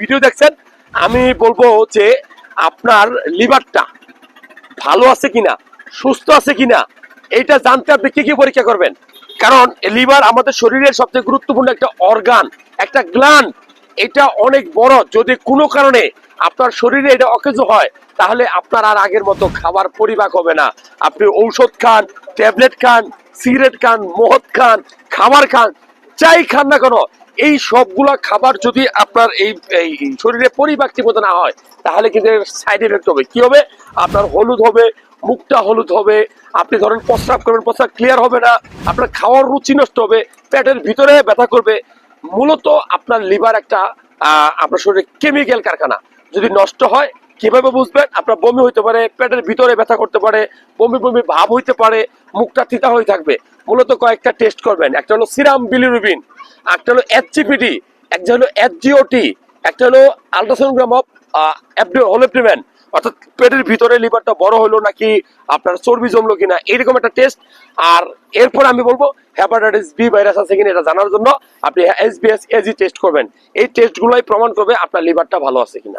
Video দেখছেন, আমি বলব যে আপনার লিভারটা ভালো আছে কিনা, সুস্থ আছে কিনা, এটা জানতে আপনি কি কি পরীক্ষা করবেন? কারণ লিভার আমাদের শরীরের সবচেয়ে গুরুত্বপূর্ণ একটা অর্গান একটা গ্লান এটা অনেক বড়। যদি কোনো কারণে আপনার শরীরে এটা অকেজ হয়, তাহলে আপনার আর আগের মতো খাবার পরিপাক হবে না। আপনি ঔষধ খান, ট্যাবলেট খান, সিগারেট খান, মদ খান, খাবার খান যাই খান না কেন, এই সবগুলা খাবার যদি আপনার এই শরীরে পরিপাক মতো না হয়, তাহলে কিন্তু সাইড এফেক্ট হবে। কি হবে? আপনার হলুদ হবে, মুখটা হলুদ হবে, আপনি ধরেন প্রস্রাব করবেন, প্রস্রাব ক্লিয়ার হবে না, আপনার খাওয়ার রুচি নষ্ট হবে, পেটের ভিতরে ব্যথা করবে। মূলত আপনার লিভার একটা আপনার শরীরে কেমিক্যাল কারখানা। যদি নষ্ট হয় কীভাবে বুঝবেন? আপনার বমি হইতে পারে, পেটের ভিতরে ব্যথা করতে পারে, বমি বমি ভাব হইতে পারে, মুখটা তিতা হয়ে থাকবে। মূলত কয়েকটা টেস্ট করবেন। একটা হলো সিরাম বিলিরুবিন একটা হলো এইচসিপিডি একটা হলো এইচজিওটি একটা হলো আলট্রাসোনোগ্রাম অফ হোলোপ্রিমেন অর্থাৎ পেটের ভিতরে লিভারটা বড় হলো নাকি আপনার চর্বি জমলো কিনা এরকম একটা টেস্ট আর এরপর আমি বলব হ্যাপাটাইটিস বি ভাইরাস আছে কিনা এটা জানার জন্য আপনি এসবিএস এজি টেস্ট করবেন। এই টেস্টগুলোই প্রমাণ করবে আপনার লিভারটা ভালো আছে কিনা।